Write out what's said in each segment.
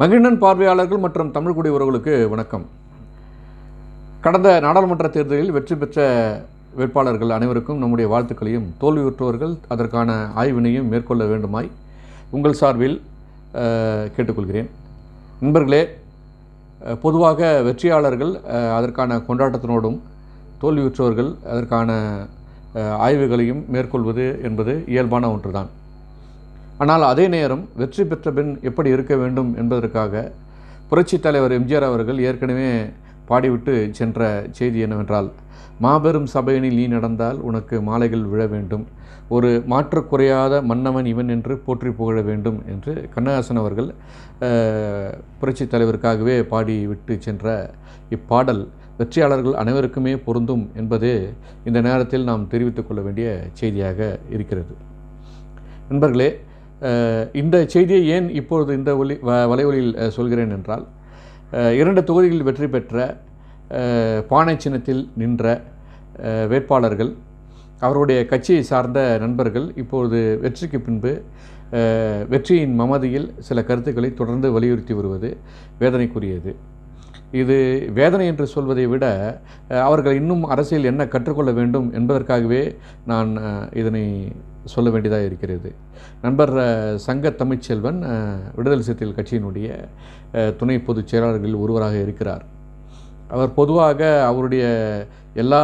மகிழ்நன் பார்வையாளர்கள் மற்றும் தமிழ்குடி உறவுகளுக்கு வணக்கம். கடந்த நாடாளுமன்ற தேர்தலில் வெற்றி பெற்ற வேட்பாளர்கள் அனைவருக்கும் நம்முடைய வாழ்த்துக்களையும் தோல்வியுற்றவர்கள் அதற்கான ஆய்வினையும் மேற்கொள்ள வேண்டுமாய் உங்கள் சார்பில் கேட்டுக்கொள்கிறேன். நண்பர்களே பொதுவாக வெற்றியாளர்கள் அதற்கான கொண்டாட்டத்தினோடும் தோல்வியுற்றவர்கள் அதற்கான ஆய்வுகளையும் மேற்கொள்வது என்பது இயல்பான ஒன்றுதான். ஆனால் அதே நேரம் வெற்றி பெற்ற பின் எப்படி இருக்க வேண்டும் என்பதற்காக புரட்சித் தலைவர் எம்ஜிஆர் அவர்கள் ஏற்கனவே பாடிவிட்டு சென்ற செய்தி என்னவென்றால் மாபெரும் சபையினில் நீ நடந்தால் உனக்கு மாலைகள் விழ வேண்டும். ஒரு மாற்றுக்குறையாத மன்னவன் இவன் என்று போற்றி புகழ வேண்டும் என்று கண்ணஹாசன் அவர்கள் புரட்சித் தலைவருக்காகவே பாடிவிட்டு சென்ற இப்பாடல் வெற்றியாளர்கள் அனைவருக்குமே பொருந்தும் என்பது இந்த நேரத்தில் நாம் தெரிவித்துக் கொள்ள வேண்டிய செய்தியாக இருக்கிறது. நண்பர்களே இந்த செய்தியை ஏன் இப்பொழுது இந்த ஒலி வ வலைவலியில் சொல்கிறேன் என்றால் இரண்டு தொகுதிகளில் வெற்றி பெற்ற பானை சின்னத்தில் நின்ற வேட்பாளர்கள் அவருடைய கட்சியை சார்ந்த நண்பர்கள் இப்பொழுது வெற்றிக்கு பின்பு வெற்றியின் மமதியில் சில கருத்துக்களை தொடர்ந்து வலியுறுத்தி வருவது வேதனைக்குரியது. இது வேதனை என்று சொல்வதை விட அவர்கள் இன்னும் அரசியல் என்ன கற்றுக்கொள்ள வேண்டும் என்பதற்காகவே நான் இதனை சொல்ல வேண்டியதாக இருக்கிறது. நண்பர் சங்க தமிழ்ச்செல்வன் விடுதலை சிறுத்தைகள் கட்சியினுடைய துணை பொதுச் செயலாளர்களில் ஒருவராக இருக்கிறார். அவர் பொதுவாக அவருடைய எல்லா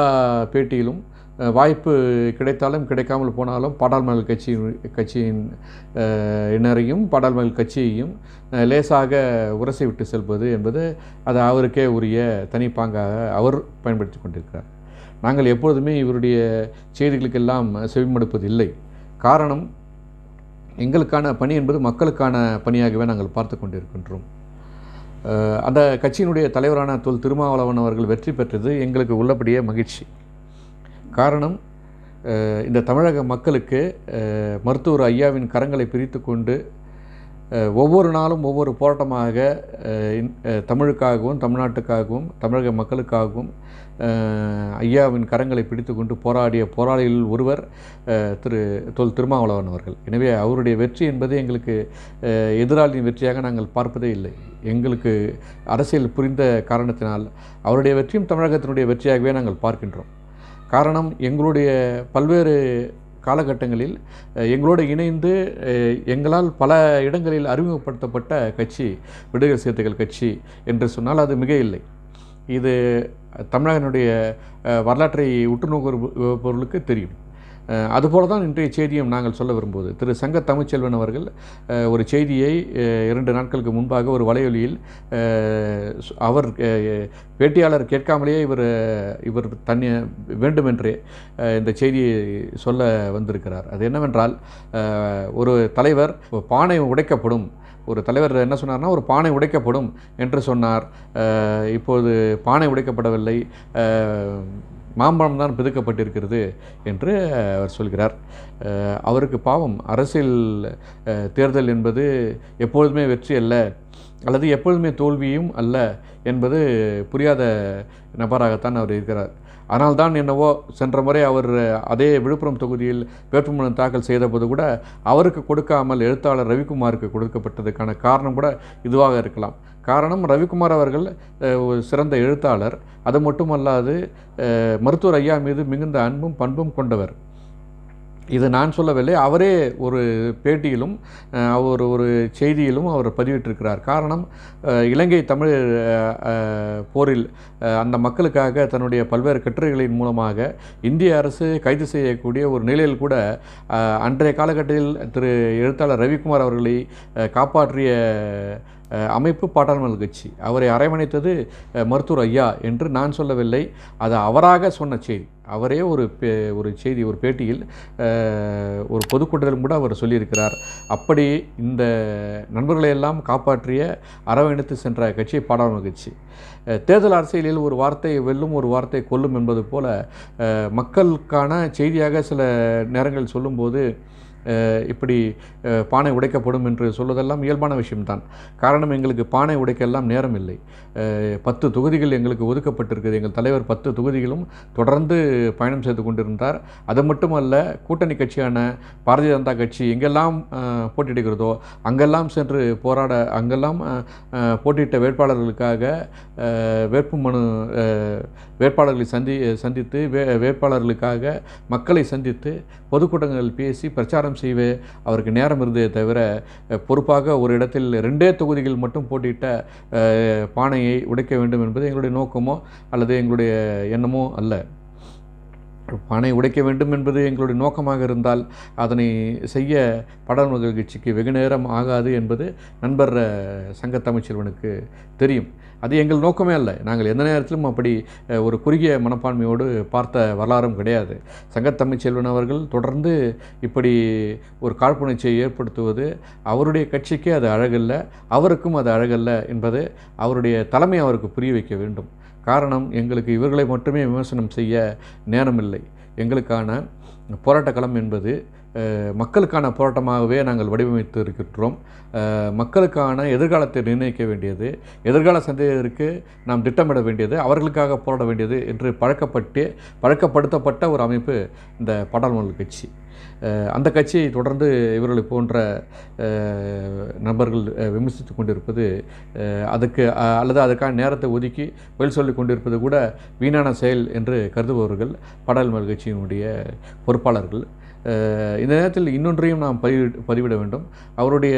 பேட்டியிலும் வாய்ப்பு கிடைத்தாலும் கிடைக்காமல் போனாலும் பாடாளுமன்ற கட்சி கட்சியின் இனரையும் பாடாளுமன்ற கட்சியையும் லேசாக உரசி விட்டு செல்வது என்பது அது அவருக்கே உரிய தனிப்பாங்காக அவர் பயன்படுத்தி கொண்டிருக்கிறார். நாங்கள் எப்பொழுதுமே இவருடைய செய்திகளுக்கெல்லாம் செவிமடுப்பது இல்லை காரணம் எங்களுக்கான பணி என்பது மக்களுக்கான பணியாகவே நாங்கள் பார்த்து கொண்டிருக்கின்றோம். அந்த கட்சியினுடைய தலைவரான தொல் திருமாவளவன் அவர்கள் வெற்றி பெற்றது எங்களுக்கு உள்ளபடியே மகிழ்ச்சி. காரணம் இந்த தமிழக மக்களுக்கு மருத்துவர் ஐயாவின் கரங்களை பிரித்து கொண்டு ஒவ்வொரு நாளும் ஒவ்வொரு போராட்டமாக தமிழுக்காகவும் தமிழ்நாட்டுக்காகவும் தமிழக மக்களுக்காகவும் ஐயாவின் கரங்களை பிடித்து கொண்டு போராடிய போராளிகளில் ஒருவர் திரு தொல் திருமாவளவன் அவர்கள். எனவே அவருடைய வெற்றி என்பது எங்களுக்கு எதிராளியின் வெற்றியாக நாங்கள் பார்ப்பதே இல்லை. எங்களுக்கு அரசியல் புரிந்த காரணத்தினால் அவருடைய வெற்றியும் தமிழகத்தினுடைய வெற்றியாகவே நாங்கள் பார்க்கின்றோம். காரணம் எங்களுடைய பல்வேறு காலகட்டங்களில் எங்களோடு இணைந்து எங்களால் பல இடங்களில் அறிமுகப்படுத்தப்பட்ட கட்சி விடுதலை சிறுத்தைகள் கட்சி என்று சொன்னால் அது மிக இல்லை இது தமிழகனுடைய அஹ், வரலாற்றை பொருளுக்கு தெரியும். அதுபோல தான் இன்றைய செய்தியும் நாங்கள் சொல்ல விரும்புவது. திரு சங்க தமிழ்ச்செல்வன் அவர்கள் ஒரு செய்தியை இரண்டு நாட்களுக்கு முன்பாக ஒரு வலையொலியில் அவர் பேட்டியாளர் கேட்காமலேயே இவர் இவர் தன்னை வேண்டுமென்றே இந்த செய்தியை சொல்ல வந்திருக்கிறார். அது என்னவென்றால் ஒரு தலைவர் பானை உடைக்கப்படும் ஒரு தலைவர் என்ன சொன்னார்னா ஒரு பானை உடைக்கப்படும் என்று சொன்னார். இப்போது பானை உடைக்கப்படவில்லை. மாம்பழம் தான் பிதுக்கப்பட்டிருக்கிறது என்று அவர் சொல்கிறார். அவருக்கு பாவம். அரசியல் தேர்தல் என்பது எப்பொழுதுமே வெற்றி அல்ல அல்லது எப்பொழுதுமே தோல்வியும் அல்ல என்பது புரியாத நபராகத்தான் அவர் இருக்கிறார். ஆனால் தான் என்னவோ சென்ற முறை அவர் அதே விழுப்புரம் தொகுதியில் வேட்புமனு தாக்கல் செய்தபோது கூட அவருக்கு கொடுக்காமல் எழுத்தாளர் ரவிக்குமாருக்கு கொடுக்கப்பட்டதுக்கான காரணம் கூட இதுவாக இருக்கலாம். காரணம் ரவிக்குமார் அவர்கள் ஒரு சிறந்த எழுத்தாளர். அது மட்டுமல்லாது மருத்துவர் ஐயா மீது மிகுந்த அன்பும் பண்பும் கொண்டவர். இது நான் சொல்லவில்லை அவரே ஒரு பேட்டியிலும் அவர் ஒரு செய்தியிலும் அவர் பதிவிட்டிருக்கிறார். காரணம் இலங்கை தமிழ் போரில் அந்த மக்களுக்காக தன்னுடைய பல்வேறு கட்டுரைகளின் மூலமாக இந்திய அரசு கைது செய்யக்கூடிய ஒரு நிலையில் கூட அன்றைய காலகட்டத்தில் திரு எழுத்தாளர் ரவிக்குமார் அவர்களை காப்பாற்றிய அமைப்பு பாட்டாளர்கள் கட்சி. அவரை அரவணைத்தது மருத்துவர் ஐயா என்று நான் சொல்லவில்லை. அது அவராக சொன்ன செய்தி. அவரே ஒரு பே ஒரு செய்தி ஒரு பேட்டியில் ஒரு பொதுக்கூட்டத்திலும் கூட அவர் சொல்லியிருக்கிறார். அப்படி இந்த நண்பர்களை எல்லாம் காப்பாற்றிய அரவணைத்து சென்ற கட்சி பாடாளுமன்ற கட்சி. தேர்தல் அரசியலில் ஒரு வார்த்தை வெல்லும் ஒரு வார்த்தை கொல்லும் என்பது போல மக்களுக்கான செய்தியாக சில நேரங்கள் சொல்லும்போது இப்படி பானை உடைக்கப்படும் என்று சொல்வதெல்லாம் இயல்பான விஷயம்தான். காரணம் எங்களுக்கு பானை உடைக்கெல்லாம் நேரம் இல்லை பத்து தொகுதிகள் எங்களுக்கு ஒதுக்கப்பட்டிருக்குது. எங்கள் தலைவர் பத்து தொகுதிகளும் தொடர்ந்து பயணம் செய்து கொண்டிருந்தார். அது மட்டுமல்ல கூட்டணி கட்சியான பாரதிய ஜனதா கட்சி எங்கெல்லாம் போட்டியிடுகிறதோ அங்கெல்லாம் சென்று போராட அங்கெல்லாம் போட்டியிட்ட வேட்பாளர்களுக்காக வேட்பு வேட்புமனு வேட்பாளர்களை சந்தி சந்தித்து வே வேட்பாளர்களுக்காக மக்களை சந்தித்து பொதுக்கூட்டங்களில் பேசி பிரச்சாரம் செய்வே அவருக்கு நேரம் இருந்ததே தவிர பொறுப்பாக ஒரு இடத்தில் ரெண்டே தொகுதிகள் மட்டும் போட்டியிட்ட பானையை உடைக்க வேண்டும் என்பது எங்களுடைய நோக்கமோ அல்லது எங்களுடைய எண்ணமோ அல்ல. பானை உடைக்க வேண்டும் என்பது எங்களுடைய நோக்கமாக இருந்தால் அதனை செய்ய பாடல்கள் கட்சிக்கு வெகு நேரம் ஆகாது என்பது நண்பர் அஹ், தெரியும். அது எங்கள் நோக்கமே இல்லை நாங்கள் எந்த நேரத்திலும் அப்படி ஒரு குறுகிய மனப்பான்மையோடு பார்த்த வரலாறும் கிடையாது. சங்கத் தமிழ்ச்செல்வன் அவர்கள் தொடர்ந்து இப்படி ஒரு காழ்ப்புணர்ச்சியை ஏற்படுத்துவது அவருடைய கட்சிக்கு அது அழகல்ல அவருக்கும் அது அழகல்ல என்பது அவருடைய தலைமை அவருக்கு புரிய வைக்க வேண்டும். காரணம் எங்களுக்கு இவர்களை மட்டுமே விமர்சனம் செய்ய நேரமில்லை. எங்களுக்கான போராட்ட களம் என்பது மக்களுக்கான போராட்டமாகவே நாங்கள் வடிவமைத்து இருக்கின்றோம் மக்களுக்கான எதிர்காலத்தை நிர்ணயிக்க வேண்டியது எதிர்கால சந்தேகத்திற்கு நாம் திட்டமிட வேண்டியது அவர்களுக்காக போராட வேண்டியது என்று பழக்கப்பட்டு பழக்கப்படுத்தப்பட்ட ஒரு அமைப்பு இந்த பாடாளுமன்ற கட்சி. அந்த கட்சியை தொடர்ந்து இவர்களை போன்ற நபர்கள் விமர்சித்து கொண்டிருப்பது அதுக்கு அல்லது அதுக்கான நேரத்தை ஒதுக்கி பதில் சொல்லி கொண்டிருப்பது கூட வீணான செயல் என்று கருதுபவர்கள் பாடாளுமன்ற கட்சியினுடைய பொறுப்பாளர்கள். இந்த நேரத்தில் இன்னொன்றையும் நாம் பதிவி பதிவிட வேண்டும். அவருடைய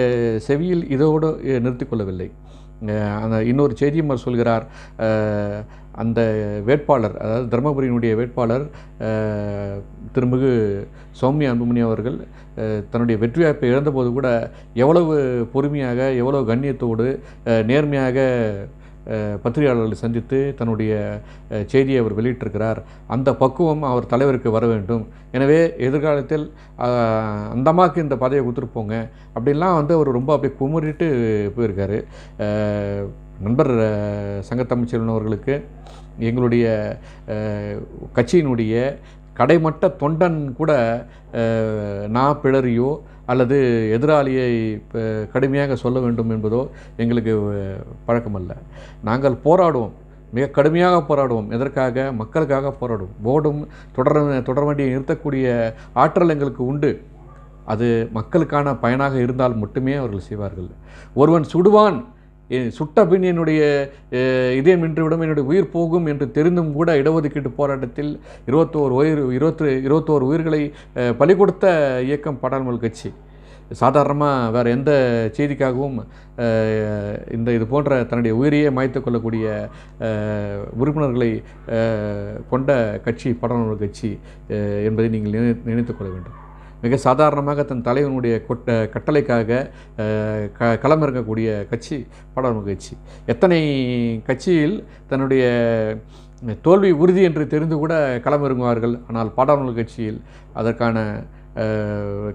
செவியில் இதோடு நிறுத்திக்கொள்ளவில்லை கொள்ளவில்லை. அந்த இன்னொரு செய்தியும் அவர் சொல்கிறார் அந்த வேட்பாளர் அதாவது தருமபுரியினுடைய வேட்பாளர் திருமிகு சௌமியா அன்புமணி அவர்கள் தன்னுடைய வெற்றி வாய்ப்பை இழந்தபோது கூட எவ்வளவு பொறுமையாக எவ்வளவு கண்ணியத்தோடு நேர்மையாக பத்திரிகையாளர்களை சந்தித்து தன்னுடைய செய்தியை அவர் வெளியிட்டிருக்கிறார். அந்த பக்குவம் அவர் தலைவருக்கு வர வேண்டும். எனவே எதிர்காலத்தில் அஹ், அந்த அம்மாவுக்கு இந்த பதவியை கொடுத்துருப்போங்க அப்படின்லாம் வந்து அவர் ரொம்ப அப்படியே குமரிட்டு போயிருக்காரு. நண்பர் அஹ், அவர்களுக்கு எங்களுடைய கட்சியினுடைய கடைமட்ட தொண்டன் கூட நான் பிளறியோ அல்லது எதிராளியை கடுமையாக சொல்ல வேண்டும் என்பதோ எங்களுக்கு பழக்கமல்ல. நாங்கள் போராடுவோம். மிக கடுமையாக போராடுவோம். எதற்காக? மக்களுக்காக போராடுவோம். போர்டும் தொடர் தொடர் வண்டியை நிறுத்தக்கூடிய ஆற்றல் எங்களுக்கு உண்டு. அது மக்களுக்கான பயனாக இருந்தால் மட்டுமே அவர்கள் செய்வார்கள். ஒருவன் சுடுவான் சுட்ட பின் என்னுடைய இதயம் நின்றுவிடும் என்னுடைய உயிர் போகும் என்று தெரிந்தும் கூட இடஒதுக்கீட்டு போராட்டத்தில் இருபத்தோரு உயிர் இருபத்தி இருபத்தோரு உயிர்களை பலி கொடுத்த இயக்கம் பாடாளுமன்ற கட்சி. சாதாரணமாக வேறு எந்த செய்திக்காகவும் இந்த இது போன்ற தன்னுடைய உயிரையே மாய்த்து கொள்ளக்கூடிய உறுப்பினர்களை கொண்ட கட்சி பாடாளுமன்ற கட்சி என்பதை நீங்கள் நினை நினைத்துக் கொள்ள வேண்டும். மிக சாதாரணமாக தன் தலைவனுடைய கொட்ட கட்டளைக்காக க களமிறங்கக்கூடிய கட்சி பாடாளுமன்ற கட்சி எத்தனை கட்சியில் தன்னுடைய தோல்வி உறுதி என்று தெரிந்து கூட களமிறங்குவார்கள். ஆனால் பாடாளுமன்ற கட்சியில் அதற்கான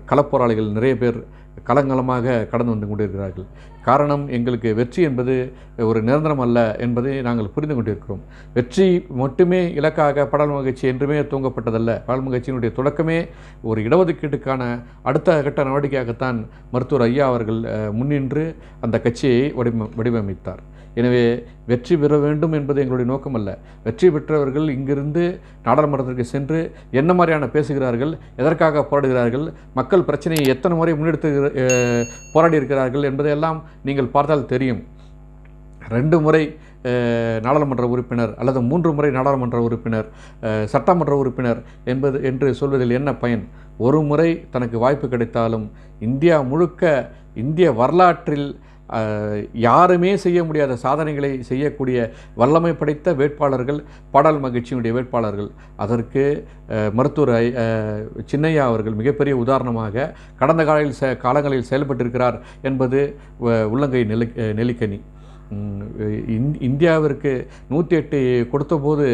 களப்போராளிகள் நிறைய பேர் கலங்கலமாக கடந்து வந்து கொண்டிருக்கிறார்கள். காரணம் எங்களுக்கு வெற்றி என்பது ஒரு நிரந்தரம் அல்ல என்பதை நாங்கள் புரிந்து கொண்டிருக்கிறோம். வெற்றி மட்டுமே இலக்காக படல் மகிழ்ச்சி என்றுமே தூங்கப்பட்டதல்ல படல் மகிழ்ச்சியினுடைய தொடக்கமே ஒரு இடஒதுக்கீட்டுக்கான அடுத்த கட்ட நடவடிக்கையாகத்தான் மருத்துவர் ஐயா அவர்கள் முன்னின்று அந்த கட்சியை வடிவ வடிவமைத்தார். எனவே வெற்றி பெற வேண்டும் என்பது எங்களுடைய நோக்கம் அல்ல. வெற்றி பெற்றவர்கள் இங்கிருந்து நாடாளுமன்றத்திற்கு சென்று என்ன மாதிரியான பேசுகிறார்கள் எதற்காக போராடுகிறார்கள் மக்கள் பிரச்சனையை எத்தனை முறை முன்னெடுத்து போராடி இருக்கிறார்கள் என்பதையெல்லாம் நீங்கள் பார்த்தால் தெரியும். ரெண்டு முறை நாடாளுமன்ற உறுப்பினர் அல்லது மூன்று முறை நாடாளுமன்ற உறுப்பினர் சட்டமன்ற உறுப்பினர் என்பது என்று சொல்வதில் என்ன பயன்? ஒரு முறை தனக்கு வாய்ப்பு கிடைத்தாலும் இந்தியா முழுக்க இந்திய வரலாற்றில் யாருமே செய்ய முடியாத சாதனைகளை செய்யக்கூடிய வல்லமை படைத்த வேட்பாளர்கள் பாடல் மகிழ்ச்சியினுடைய வேட்பாளர்கள். அதற்கு மருத்துவர் ஐ- சின்னையா அவர்கள் மிகப்பெரிய உதாரணமாக கடந்த காலையில் செ காலங்களில் செயல்பட்டிருக்கிறார் என்பது வ- உள்ளங்கை நெல்லி நெல்லிக்கனி. இந்தியாவிற்கு நூற்றி எட்டு கொடுத்தபோது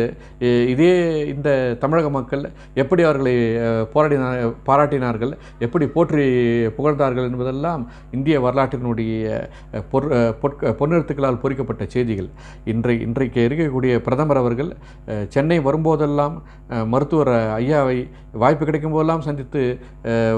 இதே இந்த தமிழக மக்கள் எப்படி அவர்களை போராடினார் பாராட்டினார்கள் எப்படி போற்றி புகழ்ந்தார்கள் என்பதெல்லாம் இந்திய வரலாற்றினுடைய பொற் பொற்க பொன்னெழுத்துக்களால் பொறிக்கப்பட்ட செய்திகள். இன்றை இன்றைக்கு இருக்கக்கூடிய பிரதமர் அவர்கள் சென்னை வரும்போதெல்லாம் மருத்துவர் ஐயாவை வாய்ப்பு கிடைக்கும் போதெல்லாம் சந்தித்து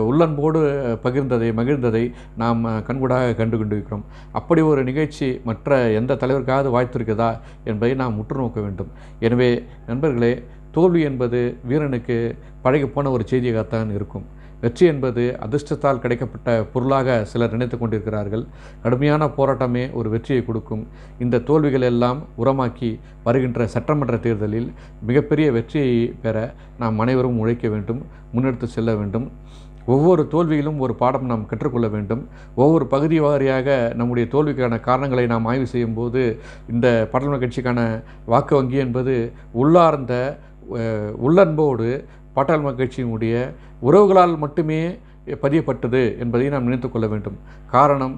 உள்ளன்போடு பகிர்ந்ததை மகிழ்ந்ததை நாம் கண்கூடாக கண்டு கொண்டிருக்கிறோம். அப்படி ஒரு நிகழ்ச்சி மற்ற எந்த தலைவருக்காவது வாய்த்திருக்குதா என்பதை நாம் உற்று நோக்க வேண்டும். எனவே நண்பர்களே தோல்வி என்பது வீரனுக்கு பழகிப்போன ஒரு செய்தியாகத்தான் இருக்கும். வெற்றி என்பது அதிர்ஷ்டத்தால் கிடைக்கப்பட்ட பொருளாக சிலர் நினைத்து கொண்டிருக்கிறார்கள். கடுமையான போராட்டமே ஒரு வெற்றியை கொடுக்கும். இந்த தோல்விகள் எல்லாம் உரமாக்கி வருகின்ற சட்டமன்ற தேர்தலில் மிகப்பெரிய வெற்றியை பெற நாம் அனைவரும் உழைக்க வேண்டும் முன்னெடுத்து செல்ல வேண்டும். ஒவ்வொரு தோல்வியிலும் ஒரு பாடம் நாம் கற்றுக்கொள்ள வேண்டும். ஒவ்வொரு பகுதி வாரியாக நம்முடைய தோல்விக்கான காரணங்களை நாம் ஆய்வு செய்யும்போது இந்த பாராளுமன்ற கட்சிக்கான வாக்கு வங்கி என்பது உள்ளார்ந்த உள்ளன்போடு பாட்டாளி கட்சியினுடைய உறவுகளால் மட்டுமே பதியப்பட்டது என்பதை நாம் நினைத்து கொள்ள வேண்டும். காரணம்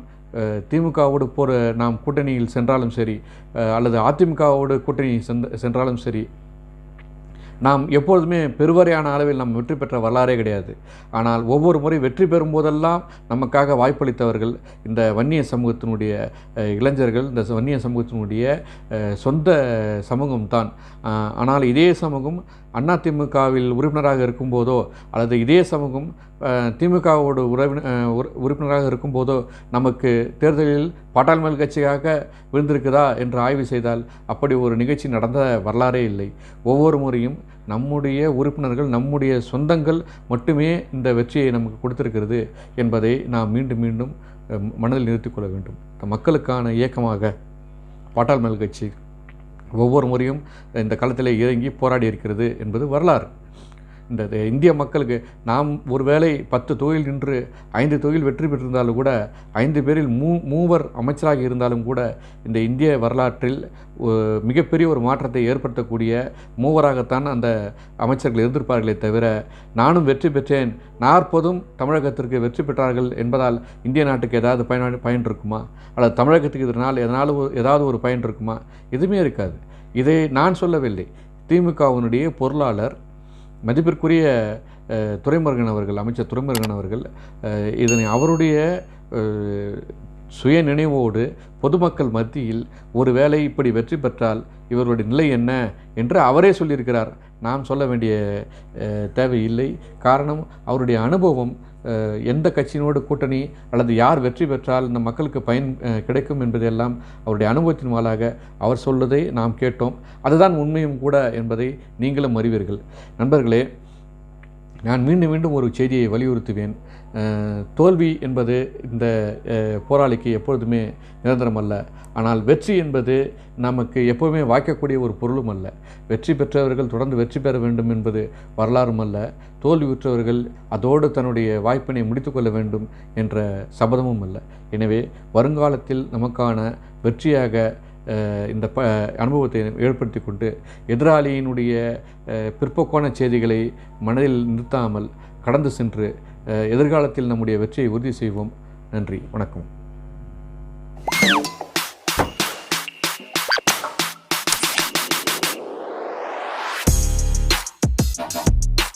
திமுகவோடு போர் நாம் கூட்டணியில் சென்றாலும் சரி அல்லது அதிமுகவோடு கூட்டணி சென்றாலும் சரி நாம் எப்பொழுதுமே பெருவரையான அளவில் நாம் வெற்றி பெற்ற வரலாறே கிடையாது. ஆனால் ஒவ்வொரு முறை வெற்றி பெறும் போதெல்லாம் நமக்காக வாய்ப்பளித்தவர்கள் இந்த வன்னிய சமூகத்தினுடைய இளைஞர்கள் இந்த வன்னிய சமூகத்தினுடைய சொந்த சமூகம்தான். தான் ஆனால் இதே சமூகம் அதிமுகவில் உறுப்பினராக இருக்கும்போதோ அல்லது இதே சமூகம் திமுகவோட திமுகவோடு உறவின உறுப்பினராக இருக்கும்போதோ நமக்கு தேர்தலில் பாட்டாள்மல் கட்சியாக விழுந்திருக்குதா என்று ஆய்வு செய்தால் அப்படி ஒரு நிகழ்ச்சி நடந்த வரலாறே இல்லை. ஒவ்வொரு முறையும் நம்முடைய உறுப்பினர்கள் நம்முடைய சொந்தங்கள் மட்டுமே இந்த வெற்றியை நமக்கு கொடுத்திருக்கிறது என்பதை நாம் மீண்டும் மீண்டும் மனதில் நிறுத்திக்கொள்ள வேண்டும். மக்களுக்கான இயக்கமாக பாட்டாள்மல் கட்சி ஒவ்வொரு முறையும் இந்த களத்தில் இறங்கி போராடி இருக்கிறது என்பது வரலாறு. இந்த இந்திய மக்களுக்கு நாம் ஒருவேளை பத்து தொழில் நின்று ஐந்து தொழில் வெற்றி பெற்றிருந்தாலும் கூட ஐந்து பேரில் மூ மூவர் அமைச்சராக இருந்தாலும் கூட இந்த இந்திய வரலாற்றில் மிகப்பெரிய ஒரு மாற்றத்தை ஏற்படுத்தக்கூடிய மூவராகத்தான் அந்த அமைச்சர்கள் இருந்திருப்பார்களே தவிர நானும் வெற்றி பெற்றேன். நாற்பதும் தமிழகத்திற்கு வெற்றி பெற்றார்கள் என்பதால் இந்திய நாட்டுக்கு ஏதாவது பயன் பயன் இருக்குமா? அல்லது தமிழகத்துக்கு இதனால் எதனால் ஏதாவது ஒரு பயன் இருக்குமா? எதுவுமே இருக்காது. இதை நான் சொல்லவில்லை. திமுகவினுடைய பொருளாளர் மதிப்பிற்குரிய துறைமுருகன் அவர்கள் அமைச்சர் துறைமுருகன் அவர்கள் இதனை அவருடைய சுய நினைவோடு பொதுமக்கள் மத்தியில் ஒருவேளை இப்படி வெற்றி பெற்றால் இவருடைய நிலை என்ன என்று அவரே சொல்லியிருக்கிறார். நாம் சொல்ல வேண்டிய தேவையில்லை. காரணம் அவருடைய அனுபவம் எந்த கட்சியினோடு கூட்டணி அல்லது யார் வெற்றி பெற்றால் இந்த மக்களுக்கு பயன் கிடைக்கும் என்பதையெல்லாம் அவருடைய அனுபவத்தின் வாளாக அவர் சொல்வதை நாம் கேட்டோம். அதுதான் உண்மையும் கூட என்பதை நீங்களும் அறிவீர்கள். நண்பர்களே நான் மீண்டும் மீண்டும் ஒரு செய்தியை வலியுறுத்துவேன். தோல்வி என்பது இந்த போராளிக்கு எப்பொழுதுமே நிரந்தரம் அல்ல. ஆனால் வெற்றி என்பது நமக்கு எப்போவுமே வாய்க்கக்கூடிய ஒரு பொருளும் அல்ல. வெற்றி பெற்றவர்கள் தொடர்ந்து வெற்றி பெற வேண்டும் என்பது வரலாறும் அல்ல. தோல்வியுற்றவர்கள் அதோடு தன்னுடைய வாய்ப்பினை முடித்துக்கொள்ள வேண்டும் என்ற சபதமும் அல்ல. எனவே வருங்காலத்தில் நமக்கான வெற்றியாக இந்த ப அனுபவத்தை ஏற்படுத்தி கொண்டு எதிராளியினுடைய பிற்போக்கான செய்திகளை மனதில் நிறுத்தாமல் கடந்து சென்று எதிர்காலத்தில் நம்முடைய வெற்றியை உறுதி செய்வோம். நன்றி வணக்கம்.